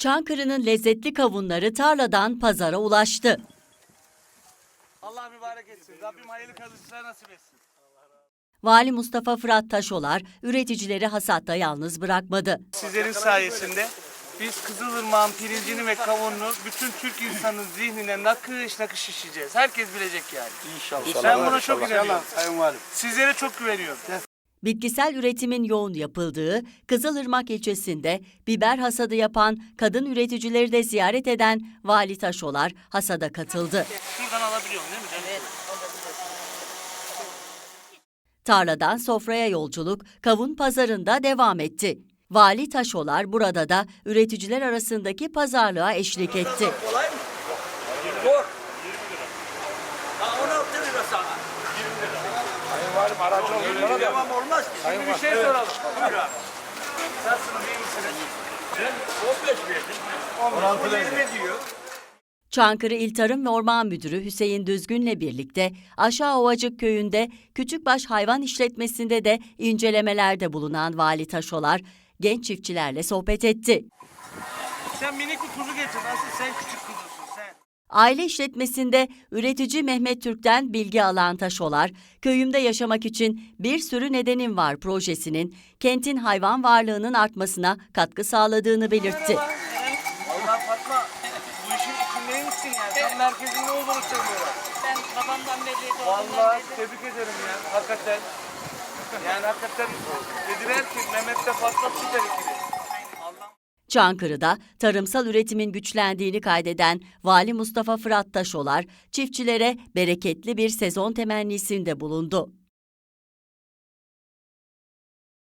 Çankırı'nın lezzetli kavunları tarladan pazara ulaştı. Allah mübarek etsin. Rabbim hayırlı kazançlar nasip etsin. Vali Mustafa Fırat Taşolar üreticileri hasatta yalnız bırakmadı. Sizlerin sayesinde biz Kızılırmak'ın pirincini ve kavununu bütün Türk insanının zihnine nakış nakış işleyeceğiz. Herkes bilecek yani. İnşallah. Ben buna çok inanıyorum. İnşallah Sayın Valim. Sizlere çok güveniyorum. Bitkisel üretimin yoğun yapıldığı Kızılırmak ilçesinde biber hasadı yapan kadın üreticileri de ziyaret eden Vali Taşolar hasada katıldı. Şuradan alabiliyorum değil mi? Evet. Tarladan sofraya yolculuk kavun pazarında devam etti. Vali Taşolar burada da üreticiler arasındaki pazarlığa eşlik etti. Kolay mı? Zor. Valim aracı da- Devam olmaz ki. Sayın Bir şey soralım. Buyur abi. Nasılsınız iyi misiniz? Sen 15 verdin. 16 O 20 diyor. Çankırı İl Tarım ve Orman Müdürü Hüseyin Düzgün'le birlikte Aşağı Ovacık Köyü'nde Küçükbaş Hayvan İşletmesi'nde de incelemelerde bulunan Vali Taşolar genç çiftçilerle sohbet etti. Sen minik bir kuzu getir. Nasıl sen küçük sen. Aile işletmesinde üretici Mehmet Türk'ten bilgi alan Taşolar, köyümde yaşamak için bir sürü nedenim var projesinin kentin hayvan varlığının artmasına katkı sağladığını belirtti. Allah Fatma bu işin içindeymişsin yani. Tam merkezinde olduğunu söylüyorlar. Ben babamdan beri Vallahi tebrik ederim ya. Hakikaten. Yani hakikaten dediler ki Mehmet'te Fatma süper ikili. Çankırı'da tarımsal üretimin güçlendiğini kaydeden Vali Mustafa Fırat Taşolar, çiftçilere bereketli bir sezon temennisinde bulundu.